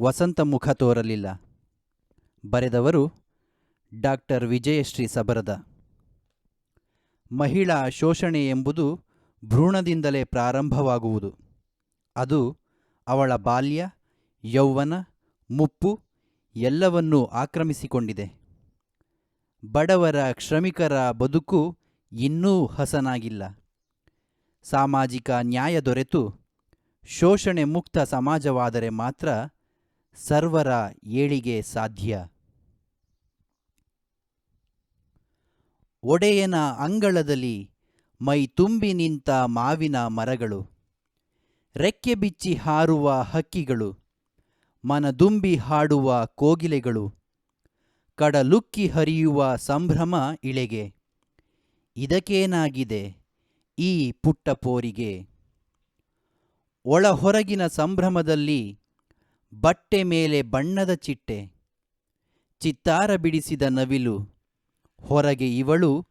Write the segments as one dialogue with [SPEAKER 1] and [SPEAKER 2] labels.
[SPEAKER 1] ವಸಂತ ಮುಖ ತೋರಲಿಲ್ಲ. ಬರೆದವರು ಡಾಕ್ಟರ್ ವಿಜಯಶ್ರೀ ಸಬರದ. ಮಹಿಳಾ ಶೋಷಣೆ ಎಂಬುದು ಭ್ರೂಣದಿಂದಲೇ ಪ್ರಾರಂಭವಾಗುವುದು. ಅದು ಅವಳ ಬಾಲ್ಯ, ಯೌವನ, ಮುಪ್ಪು ಎಲ್ಲವನ್ನೂ ಆಕ್ರಮಿಸಿಕೊಂಡಿದೆ. ಬಡವರ ಶ್ರಮಿಕರ ಬದುಕು ಇನ್ನೂ ಹಸನಾಗಿಲ್ಲ. ಸಾಮಾಜಿಕ ನ್ಯಾಯ ದೊರೆತು, ಶೋಷಣೆ ಮುಕ್ತ ಸಮಾಜವಾದರೆ ಮಾತ್ರ ಸರ್ವರ ಏಳಿಗೆ ಸಾಧ್ಯ. ಒಡೆಯನ ಅಂಗಳದಲ್ಲಿ ಮೈ ತುಂಬಿ ನಿಂತ ಮಾವಿನ ಮರಗಳು. ರೆಕ್ಕೆ ಬಿಚ್ಚಿ ಹಾರುವ ಹಕ್ಕಿಗಳು. ಮನದುಂಬಿ ಹಾಡುವ ಕೋಗಿಲೆಗಳು. ಕಡಲುಕ್ಕಿ ಹರಿಯುವ ಸಂಭ್ರಮ ಇಳೆಗೆ. ಇದಕ್ಕೇನಾಗಿದೆ ಈ ಪುಟ್ಟ ಪೋರಿಗೆ? ಒಳ ಸಂಭ್ರಮದಲ್ಲಿ ಬಟ್ಟೆ ಮೇಲೆ ಬಣ್ಣದ ಚಿಟ್ಟೆ, ಚಿತ್ತಾರ ಬಿಡಿಸಿದ ನವಿಲು, ಹೊರಗೆ ಇವಳು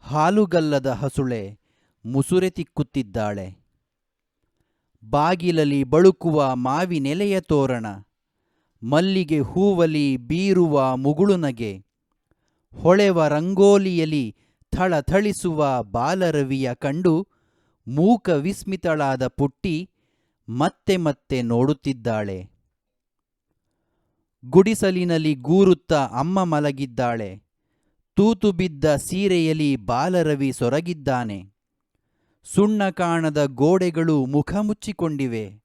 [SPEAKER 1] ಹಾಲುಗಲ್ಲದ ಹಸುಳೆ ಮುಸುರೆ ತಿಕ್ಕುತ್ತಿದ್ದಾಳೆ. ಬಾಗಿಲಲಿ ಬಳುಕುವ ಮಾವಿನೆಲೆಯ ತೋರಣ, ಮಲ್ಲಿಗೆ ಹೂವಲಿ ಬೀರುವ ಮುಗುಳುನಗೆ ಹೊಳೆವ ರಂಗೋಲಿಯಲಿ ಥಳಥಳಿಸುವ ಬಾಲರವಿಯ ಕಂಡು ಮೂಕ ವಿಸ್ಮಿತಳಾದ ಪುಟ್ಟಿ ಮತ್ತೆ ಮತ್ತೆ ನೋಡುತ್ತಿದ್ದಾಳೆ. ಗುಡಿಸಲಿನಲ್ಲಿ ಗೂರುತ್ತ ಅಮ್ಮ ಮಲಗಿದ್ದಾಳೆ. ತೂತು ಬಿದ್ದ ಸೀರೆಯಲ್ಲಿ ಬಾಲರವಿ ಸೊರಗಿದ್ದಾನೆ. ಸುಣ್ಣ ಕಾಣದ ಗೋಡೆಗಳು ಮುಖ ಮುಚ್ಚಿಕೊಂಡಿವೆ.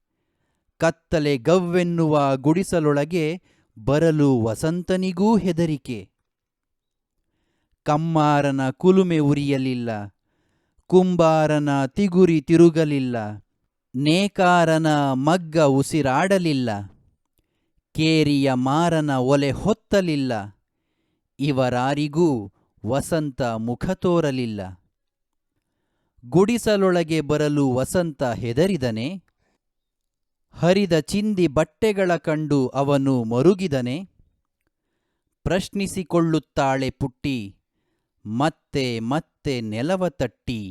[SPEAKER 1] ಕತ್ತಲೆ ಗವ್ವೆನ್ನುವ ಗುಡಿಸಲೊಳಗೆ ಬರಲು ವಸಂತನಿಗೂ ಹೆದರಿಕೆ. ಕಮ್ಮಾರನ ಕುಲುಮೆ ಉರಿಯಲಿಲ್ಲ. ಕುಂಬಾರನ ತಿಗುರಿ ತಿರುಗಲಿಲ್ಲ. ನೇಕಾರನ ಮಗ್ಗ ಉಸಿರಾಡಲಿಲ್ಲ. ಕೇರಿಯ ಮಾರನ ಒಲೆ ಹೊತ್ತಲಿಲ್ಲ. ಇವರಾರಿಗೂ ವಸಂತ ಮುಖ ತೋರಲಿಲ್ಲ. ಗುಡಿಸಲೊಳಗೆ ಬರಲು ವಸಂತ ಹೆದರಿದನೆ. ಹರಿದ ಚಿಂದಿ ಬಟ್ಟೆಗಳ ಕಂಡು ಅವನು ಮರುಗಿದನೆ. ಪ್ರಶ್ನಿಸಿಕೊಳ್ಳುತ್ತಾಳೆ ಪುಟ್ಟಿ, ಮತ್ತೆ ಮತ್ತೆ ನೆಲವ ತಟ್ಟಿ.